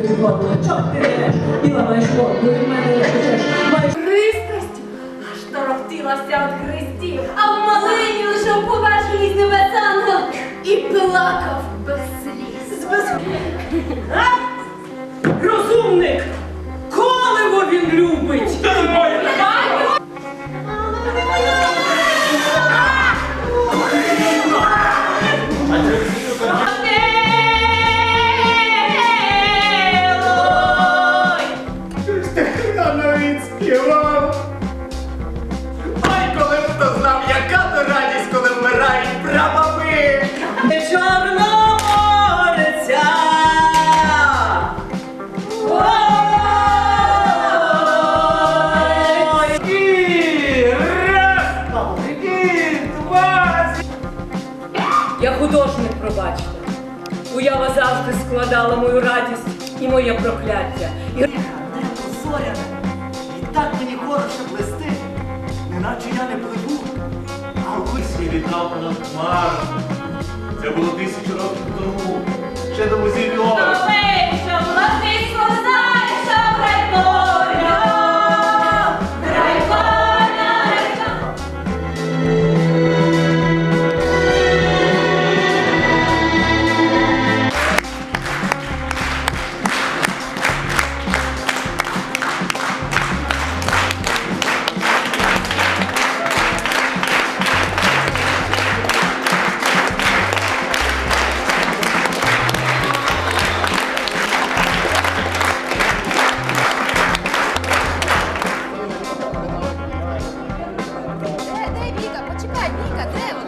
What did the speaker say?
тобі годно, чок ти береш, біла маєш морду, від мене не хочеш, маєш Христость аж торохтілася від хрестів, а в малині лежав поважений з небес ангел і плакав без сліз. Без... розумник! Коливо він любить! Я художник, пробачте. Уява завжди складала мою радість і моє прокляття. І зоряне. І так мені хороше плести, неначе я не пливу, а я літав над хмарами. Це було тисячу років тому. Ще до вузілля. 对，